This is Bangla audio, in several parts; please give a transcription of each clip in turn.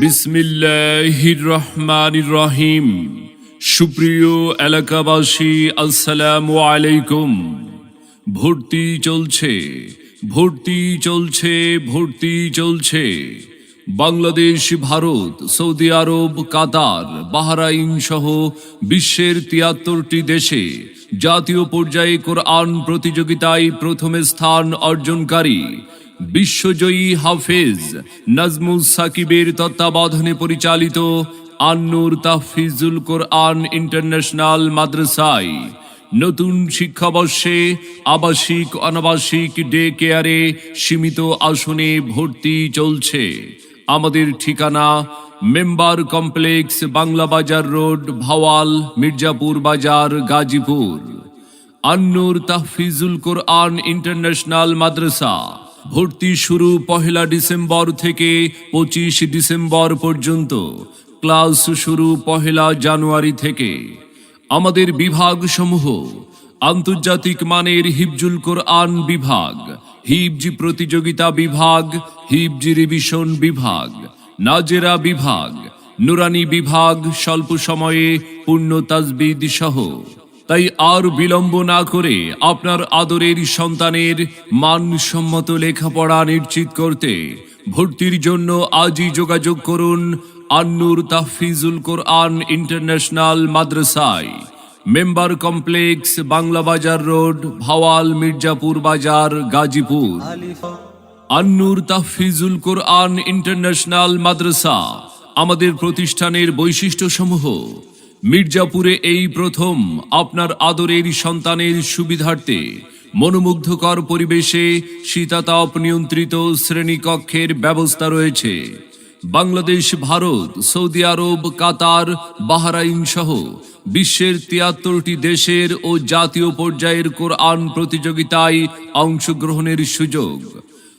বিসমিল্লাহির রহমানির রহিম সুপ্রিয় এলাকাবাসী, আসসালামু আলাইকুম। ভর্তি চলছে ভর্তি চলছে ভর্তি চলছে। Bangladesh, Bharat, Saudi Arab, Qatar, Bahrain সহ বিশ্বের তিয়াত্তরটি দেশে জাতীয় পর্যায়ে কোরআন প্রতিযোগিতায় প্রথমে স্থান অর্জনকারী বিশ্বজয়ী হাফেজ নাজমুল সাকিবের তত্ত্বাবধানে পরিচালিত আন্নুর তাহফিজুল কোরআন ইন্টারন্যাশনাল মাদ্রাসায় নতুন শিক্ষাবর্ষে আবাসিক অনাবাসিক ডে কেয়ারে সীমিত আসনে ভর্তি চলছে। আমাদের ঠিকানা member complex Bangla Bazar road, Bhawal, Mirzapur বাজার, গাজীপুর। আন্নুর তাহফিজুল কোরআন ইন্টারন্যাশনাল মাদ্রাসা। ভর্তি শুরু পহেলা ডিসেম্বর থেকে পঁচিশ ডিসেম্বর পর্যন্ত। ক্লাস শুরু পহেলা জানুয়ারি থেকে। আমাদের বিভাগ সমূহ আন্তর্জাতিক মানের হিবজুল কোরআন বিভাগ হিবজি প্রতিযোগিতা বিভাগ হিবজি রিভিশন বিভাগ, নাজেরা বিভাগ, নুরানি বিভাগ স্বল্প সময়ে পূর্ণ তাজবিদ সহ। তাই আর বিলম্ব না করে আপনার আদরের সন্তানের মানসম্মত লেখাপড়া নিশ্চিত করতে ভর্তির জন্য আজই যোগাযোগ করুন আন্নুর তাহফিজুল কোরআন ইন্টারন্যাশনাল মাদ্রাসায়। Member Complex, Bangla Bazar road, Bhawal, Mirzapur বাজার, গাজীপুর। আন্নুর তাহফিজুল কোরআন ইন্টারন্যাশনাল মাদ্রাসা, আমাদের প্রতিষ্ঠানের বৈশিষ্ট্যসমূহ মির্জাপুরে এই প্রথম আপনার আদরের সন্তানের সুবিধার্থে মনোমুগ্ধকর পরিবেশে শীতাতাপ নিয়ন্ত্রিত শ্রেণীকক্ষের ব্যবস্থা রয়েছে। Bangladesh, Bharat, Saudi Arab, Qatar, Bahrain সহ বিশ্বের তিয়াত্তরটি দেশের ও জাতীয় পর্যায়ের কোরআন প্রতিযোগিতায় অংশগ্রহণের সুযোগ।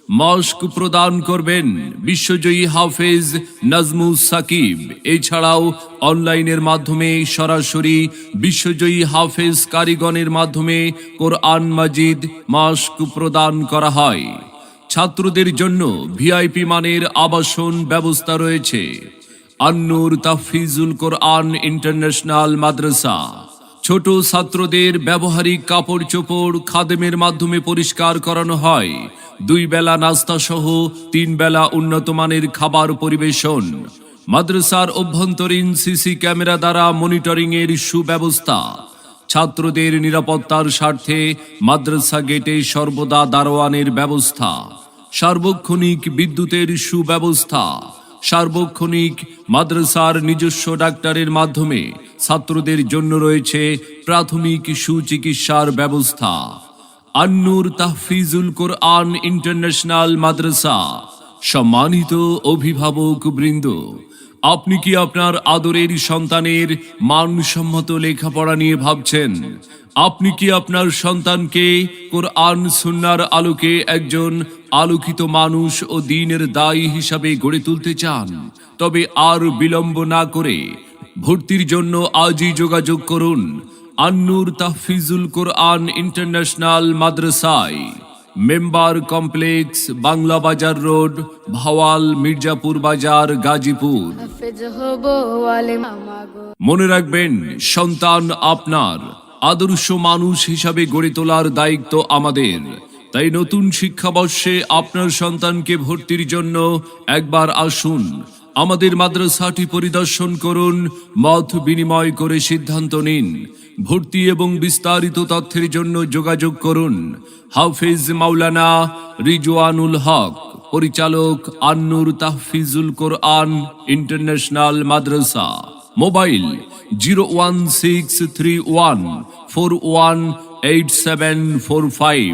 মস্ক প্রদান করবেন বিশ্বজয়ী হাফেজ নাজমুস সাকিব। এছাড়াও অনলাইনের মাধ্যমে সরাসরি বিশ্বজয়ী হাফেজ কারিগণের মাধ্যমে কোরআন মাজিদ মাস্ক প্রদান করা হয়। ছাত্রদের জন্য ভিআইপি মানের আবাসন ব্যবস্থা রয়েছে। আন্নুর তাফিজুল কোরআন ইন্টারন্যাশনাল মাদ্রাসা। ছোট ছাত্রদের ব্যবহারিক কাপড় চোপড় খাদেমের মাধ্যমে পরিষ্কার করানো হয়। দুই বেলা নাস্তা সহ তিন বেলা উন্নত মানের খাবার পরিবেশন। মাদ্রাসার অভ্যন্তরীণ সিসি ক্যামেরা দ্বারা মনিটরিং এর সুব্যবস্থা। ছাত্রদের নিরাপত্তার স্বার্থে মাদ্রাসা গেটে সর্বদা দারোয়ানের ব্যবস্থা। সার্বক্ষণিক বিদ্যুতের সুব্যবস্থা। সার্বক্ষণিক মাদ্রাসার নিজস্ব ডাক্তারের মাধ্যমে ছাত্রদের জন্য রয়েছে প্রাথমিক সুচিকিৎসার ব্যবস্থা। আন্নুর তাহফিজুল কোরআন ইন্টারন্যাশনাল মাদ্রাসা। সম্মানিত অভিভাবক বৃন্দ, আপনি কি আপনার আদরের সন্তানের মানসম্মত লেখাপড়া নিয়ে ভাবছেন? আপনি কি আপনার সন্তানকে কোরআন সুন্নার আলোকে একজন আলোকিত মানুষ ও দিনের দায়ী হিসাবে গড়ে তুলতে চান। তবে আর বিলম্ব না করে ভর্তির জন্য আজই যোগাযোগ করুন আন্নুর তাহফিজুল কোরআন ইন্টারন্যাশনাল মাদ্রাসায়। Member Complex Bangla Bazar road Bhawal Mirzapur বাজার গাজীপুর। মনে রাখবেন সন্তান আপনার আদর্শ মানুষ হিসাবে গড়ে তোলার দায়িত্ব আমাদের। তাই নতুন শিক্ষাবর্ষে আপনার সন্তানকে ভর্তির জন্য একবার আসুন। আমাদের মাদ্রাসাটি পরিদর্শন করুন, মত বিনিময় করে সিদ্ধান্ত নিন, ভর্তি এবং বিস্তারিত তথ্যের জন্য যোগাযোগ করুন। হাফিজ মাওলানা রিজওয়ানুল হক, পরিচালক Annur Tahfizul Quran International Madrasa. Mobile zero one six three one four one eight seven four five.